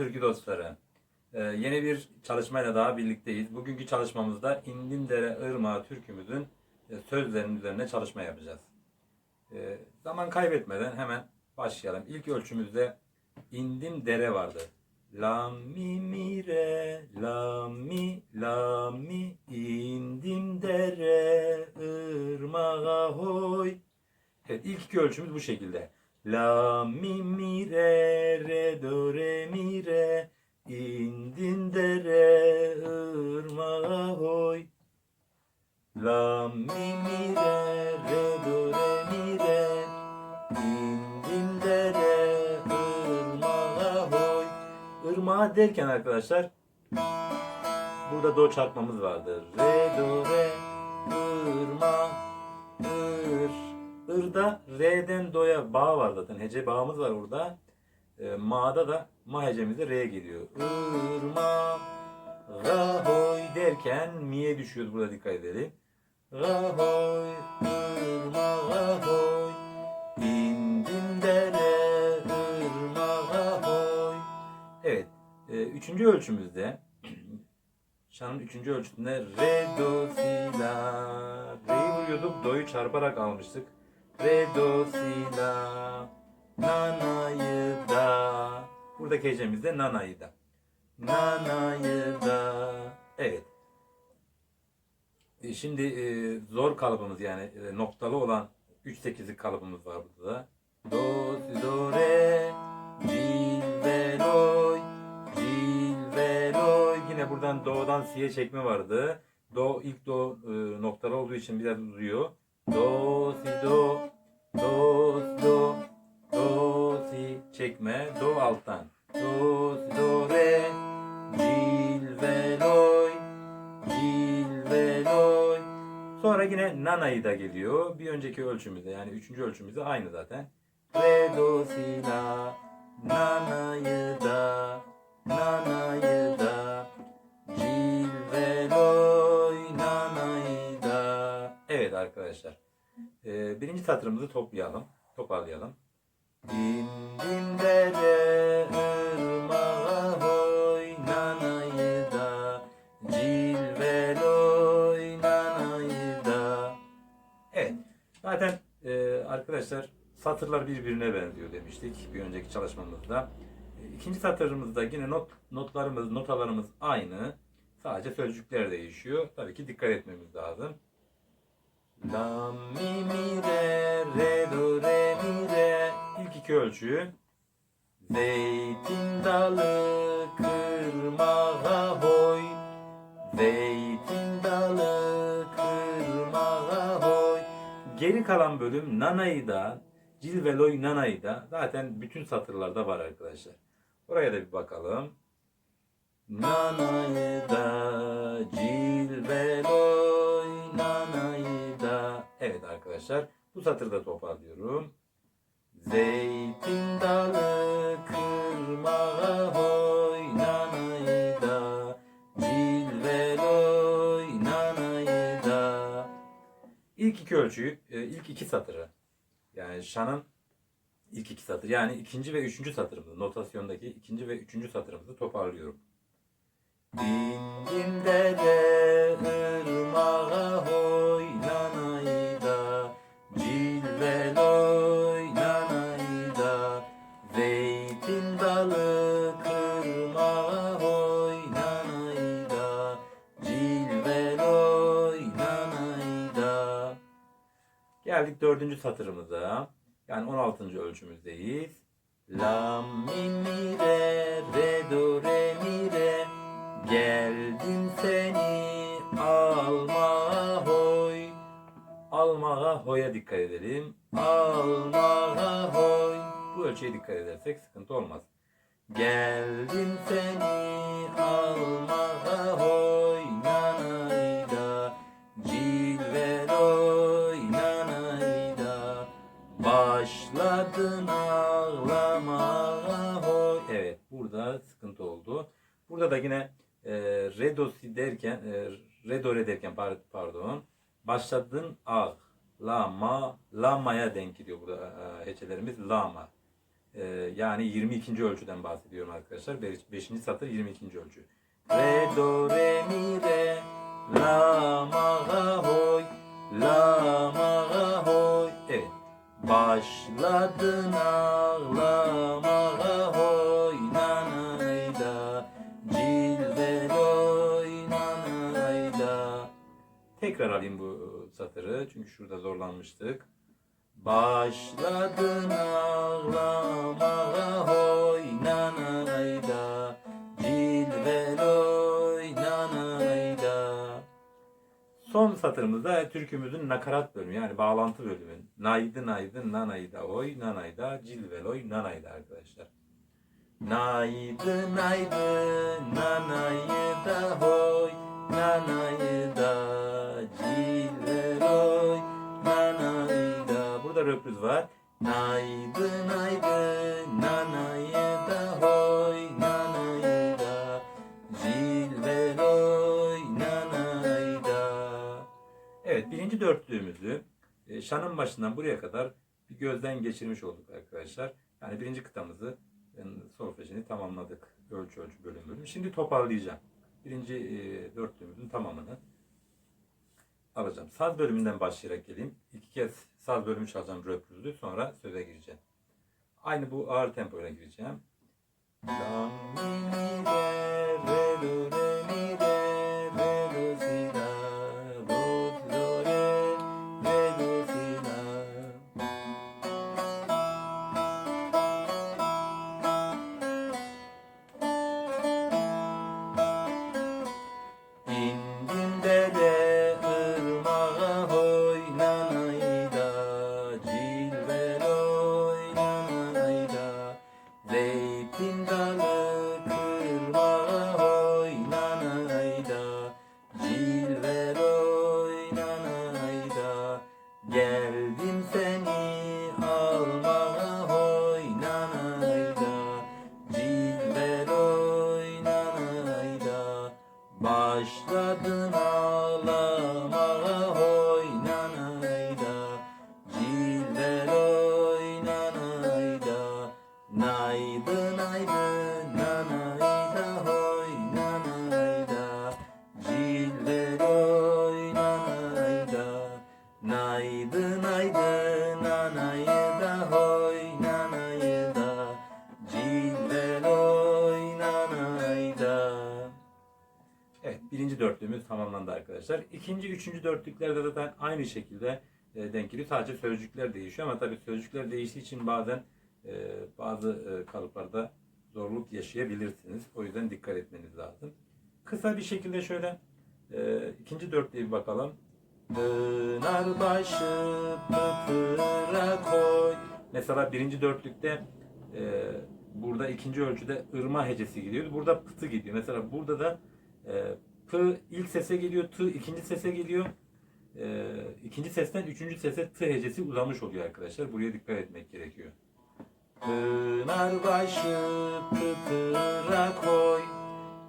Türkü dostları. Ee, yeni bir çalışmayla daha birlikteyiz. Bugünkü çalışmamızda İndimdere Irmağı türkümüzün e, sözlerinin üzerine çalışma yapacağız. Ee, zaman kaybetmeden hemen başlayalım. İlk ölçümüzde indim dere vardı. La mi mi re, la mi la mi indim dere ırmağa hoy. Evet ilk iki ölçümüz bu şekilde. La mi mi re re do re mi re indin dere ırmağa hoy. La mi mi re re do re mi re indin dere ırmağa hoy. Irmağa derken arkadaşlar burada do çarpmamız vardır. Re do re ırma ır Ir'da R'den Do'ya bağ var zaten. Hece bağımız var orada. E, ma'da da ma hecemizde R geliyor. Irma Rahoy derken mi'ye düşüyoruz burada dikkat edelim. Rahoy ırma rahoy indim dere ırma rahoy Evet. E, üçüncü ölçümüzde Şanın üçüncü ölçüsünde re do si la re'yi vuruyorduk do'yu çarparak almıştık. Re do si la nana'yı da buradaki hecemiz de nana'yı da. Nana'yı da evet. E, Şimdi e, zor kalıbımız yani e, noktalı olan 3-8'lik kalıbımız var burada da. Do, si, do, re, cil, ve, loy, cil, ve, loy. Yine buradan do'dan si'ye çekme vardı. Do ilk do e, noktalı olduğu için biraz uzuyor. Do, si, do, çekme. Do alttan. Do, do, re, cil, ve, loy, cil, ve, loy. Sonra yine nana'yı da geliyor. Bir önceki ölçümüzde yani üçüncü ölçümüzde aynı zaten. Re, do, si, la, nana'yı da, nana'yı da, cil, nana'yı da. Evet arkadaşlar. Birinci satırımızı toplayalım. Toparlayalım. İndim dere ırmağa hoy nanayı da cilve loy nanayı da Evet. Zaten e, arkadaşlar satırlar birbirine benziyor demiştik bir önceki çalışmamızda. E, İkinci satırımızda yine not notlarımız, notalarımız aynı. Sadece sözcükler değişiyor. Tabii ki dikkat etmemiz lazım. La mi mi re re do iki ölçü Zeytin dalı kırmağa hoy Zeytin dalı kırmağa hoy Geri kalan bölüm nanayı da Cilveloy nanayı da zaten bütün satırlarda var arkadaşlar. Oraya da bir bakalım. Nanayı da cilveloy nanayı da Evet arkadaşlar bu satırda toparlıyorum. Zeytin dalı kırmağa hoy nanayı da cilveloy nanayı da İlk iki ölçüyü, e, ilk iki satırı. Yani şanın ilk iki satır yani ikinci ve üçüncü satırımızı notasyondaki ikinci ve üçüncü satırımızı toparlıyorum. İndim dere ırmağa Geldik dördüncü satırımıza. Yani 16. ölçümüzdeyiz. La mi mi re re do re mi re Geldim seni almaya hoy Almaya hoya dikkat edelim. Almaya hoy Bu ölçüye dikkat edersek sıkıntı olmaz. Geldim seni almaya hoy derken e, re do re derken par- pardon başladın ağ lama lamaya denk gidiyor burada e, heçelerimiz lama Ee, yani 22. ölçüden bahsediyorum arkadaşlar. 5. satır 22. ölçü. Re, do, re, mi, re, la, ma, ga, hoy, la, ma, ga, hoy. Evet. Başladın zorlanmıştık. Başladın ağlamaya hoy nanayda Cilveloy nanayda Son satırımızda türkümüzün nakarat bölümü yani bağlantı bölümü. Naydı naydı nanayda oy nanayda cilveloy nanayda arkadaşlar. Naydı naydı nanayda hoy nanayda cilveloy nanayda. Burada röpriz var. Naydı naydı nanayda hoy nanayda cilveloy nanayda. Evet birinci dörtlüğümüzü e, şanın başından buraya kadar bir gözden geçirmiş olduk arkadaşlar. Yani birinci kıtamızı e, solfejini tamamladık. Ölçü ölçü bölüm bölüm. Şimdi toparlayacağım. Birinci e, dörtlüğümüzün tamamını alacağım. Saz bölümünden başlayarak geleyim. İki kez saz bölümü çalacağım röprüzlü. Sonra söze gireceğim. Aynı bu ağır tempoyla gireceğim. La, Başladın Evet birinci dörtlüğümüz tamamlandı arkadaşlar. İkinci, üçüncü dörtlüklerde zaten aynı şekilde e, denk geliyor. Sadece sözcükler değişiyor ama tabii sözcükler değiştiği için bazen e, bazı e, kalıplarda zorluk yaşayabilirsiniz. O yüzden dikkat etmeniz lazım. Kısa bir şekilde şöyle ikinci dörtlüğe bir bakalım. Pınar başı pıtıra koy. Mesela birinci dörtlükte e, burada ikinci ölçüde ırma hecesi gidiyor. Burada pıtı gidiyor. Mesela burada da e, P ilk sese geliyor, T ikinci sese geliyor. E, ikinci sesten üçüncü sese T hecesi uzamış oluyor arkadaşlar. Buraya dikkat etmek gerekiyor. Pınar başı pıtıra koy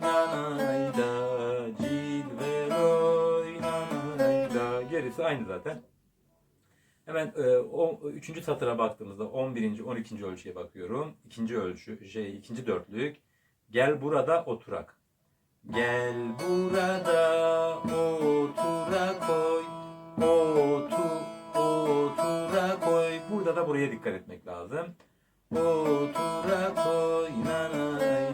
Nanayda cilveloy nanayda Gerisi aynı zaten. Hemen e, o, üçüncü satıra baktığımızda 11. 12. ölçüye bakıyorum. İkinci ölçü, şey, ikinci dörtlük. Gel burada oturak. Gel burada otura koy. Otu, otura koy. Burada da buraya dikkat etmek lazım. Otura koy nanayda.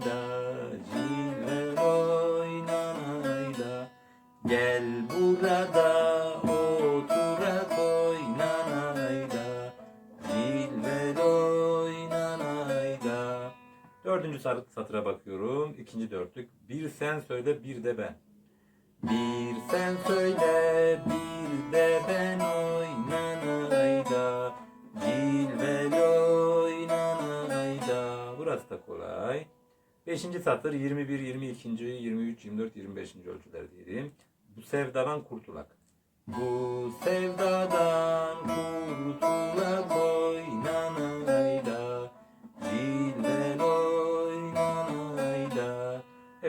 Satıra bakıyorum. İkinci dörtlük. Bir sen söyle bir de ben. Bir sen söyle bir de ben oy nanayda. Cilveloy nanayda. Burası da kolay. Beşinci satır 21, 22, 23, 24, 25. ölçüler diyelim. Bu sevdadan kurtulak. Bu sevdadan kurtulak oy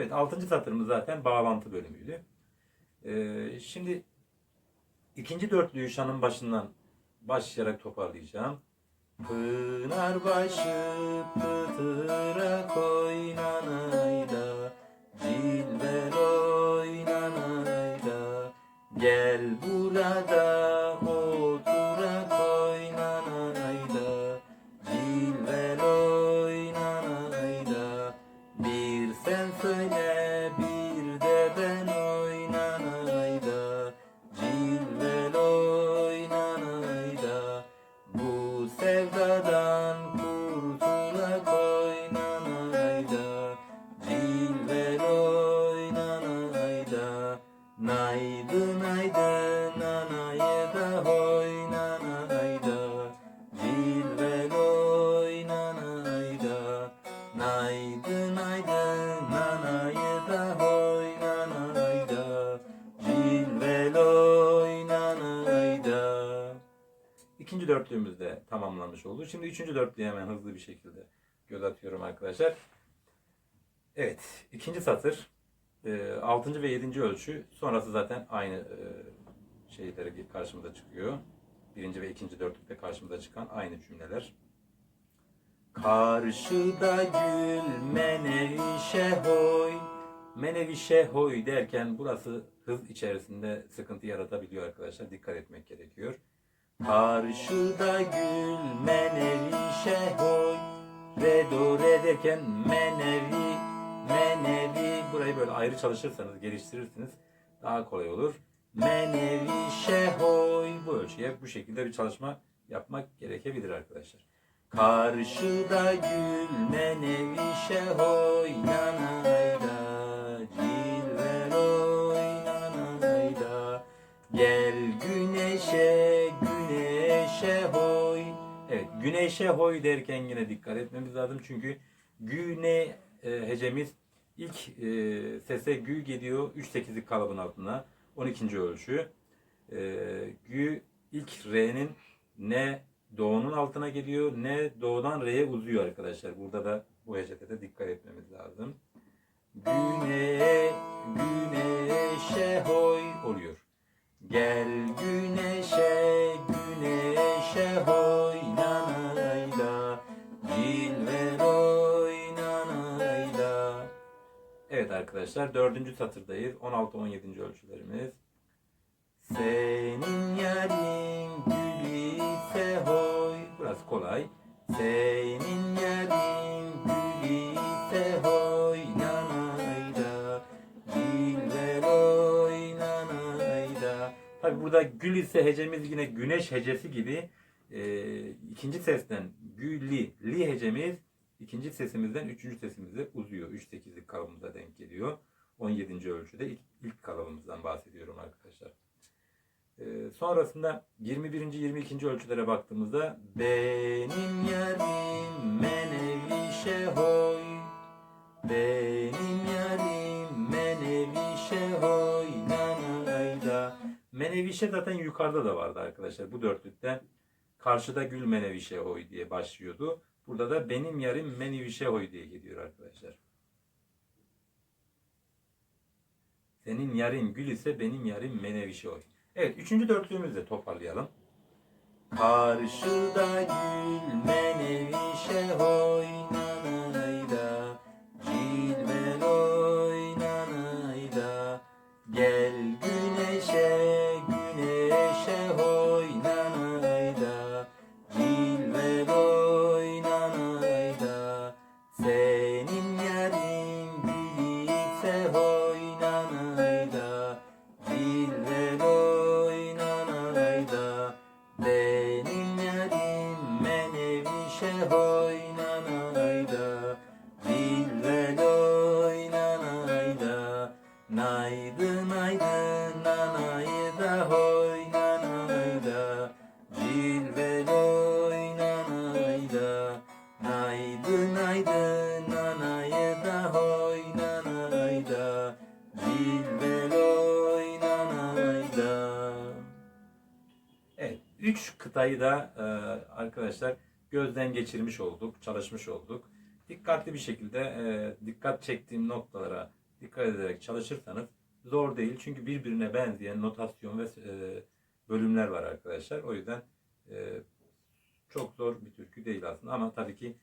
Evet 6. satırımız zaten bağlantı bölümüydü. Ee, şimdi ikinci dörtlüğü şanın başından başlayarak toparlayacağım. Pınarbaşı pıtırak oynanayda tamamlanmış oldu. Şimdi üçüncü dörtlüğü hemen hızlı bir şekilde göz atıyorum arkadaşlar. Evet, ikinci satır, e, altıncı ve yedinci ölçü. Sonrası zaten aynı e, şeylere karşımıza çıkıyor. Birinci ve ikinci dörtlükte karşımıza çıkan aynı cümleler. Karşıda gül menevişe hoy. Menevişe hoy derken burası hız içerisinde sıkıntı yaratabiliyor arkadaşlar. Dikkat etmek gerekiyor. Karşıda gül menevişe hoy. Re do re derken menevi menevi burayı böyle ayrı çalışırsanız geliştirirsiniz daha kolay olur. Menevişe hoy bu ölçüye bu şekilde bir çalışma yapmak gerekebilir arkadaşlar. Karşıda gül menevişe hoy nanayda cilver oynanayda Gel güneşe güneşe hoy derken yine dikkat etmemiz lazım çünkü güne e, hecemiz ilk e, sese gü geliyor 3-8'lik kalıbın altına 12. ölçü. E, gü ilk re'nin ne doğunun altına geliyor ne doğudan re'ye uzuyor arkadaşlar. Burada da bu hecede de dikkat etmemiz lazım. Güne güneşe hoy oluyor. Gel güneşe arkadaşlar dördüncü satırdayız. 16-17. ölçülerimiz. Senin yarın gülü ise hoy. Burası kolay. Senin yarın gülü ise oynanayda Cilver oynanayda Tabi burada gül ise hecemiz yine güneş hecesi gibi e, ikinci sesten gülli, li hecemiz ikinci sesimizden üçüncü sesimize uzuyor. 3-8'lik kalıbımıza denk geliyor. 17. ölçüde ilk, ilk kalıbımızdan bahsediyorum arkadaşlar. E, sonrasında 21. 22. ölçülere baktığımızda benim yarim menevişe hoy benim yarim menevişe hoy nanayda Menevişe zaten yukarıda da vardı arkadaşlar bu dörtlükte. Karşıda gül menevişe hoy diye başlıyordu. Burada da benim yarim menevişe hoy diye gidiyor arkadaşlar. Senin yarın gül ise benim yarım menevişe hoy. Evet üçüncü dörtlüğümüzü de toparlayalım. Karşıda gül menevişe Naydın aydın anayda oynanayda Cilvel oynanayda Naydın aydın anayda oynanayda Cilvel oynanayda Evet, üç kıtayı da e, arkadaşlar gözden geçirmiş olduk, çalışmış olduk. Dikkatli bir şekilde e, dikkat çektiğim noktalara dikkat ederek çalışırsanız zor değil. Çünkü birbirine benzeyen notasyon ve e, bölümler var arkadaşlar. O yüzden e, çok zor bir türkü değil aslında ama tabii ki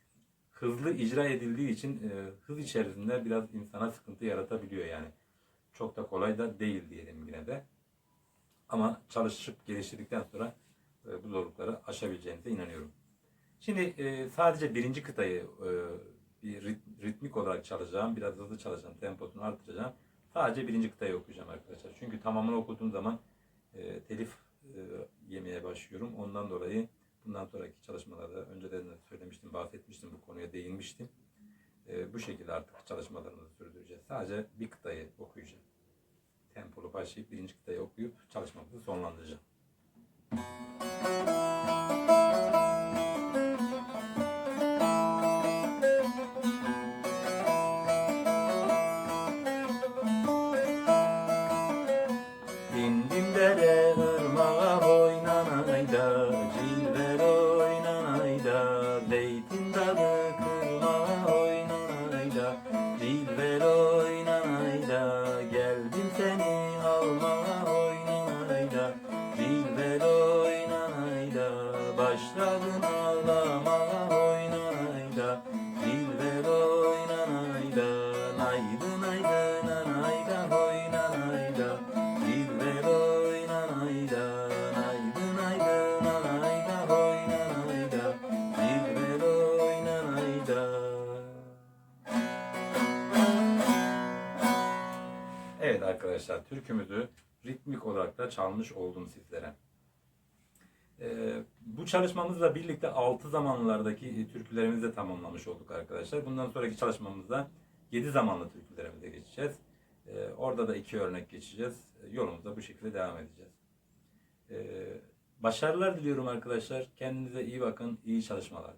hızlı icra edildiği için e, hız içerisinde biraz insana sıkıntı yaratabiliyor yani. Çok da kolay da değil diyelim yine de. Ama çalışıp geliştirdikten sonra e, bu zorlukları aşabileceğinize inanıyorum. Şimdi e, sadece birinci kıtayı e, bir rit- ritmik olarak çalacağım. Biraz hızlı çalacağım. Temposunu artıracağım. Sadece birinci kıtayı okuyacağım arkadaşlar. Çünkü tamamını okuduğum zaman e, telif e, yemeye başlıyorum. Ondan dolayı bundan sonraki çalışmalarda önceden de söylemiştim, bahsetmiştim bu konuya değinmiştim. E, bu şekilde artık çalışmalarımızı sürdüreceğiz. Sadece bir kıtayı okuyacağım. Tempolu başlayıp birinci kıtayı okuyup çalışmamızı sonlandıracağım. İndim Cilver oynanayda Zeytin dalı arkadaşlar, türkümüzü ritmik olarak da çalmış oldum sizlere. Ee, bu çalışmamızla birlikte altı zamanlardaki türkülerimizi de tamamlamış olduk arkadaşlar. Bundan sonraki çalışmamızda yedi zamanlı türkülerimize geçeceğiz. Ee, orada da iki örnek geçeceğiz. Ee, Yolumuza bu şekilde devam edeceğiz. Ee, başarılar diliyorum arkadaşlar. Kendinize iyi bakın, iyi çalışmalar.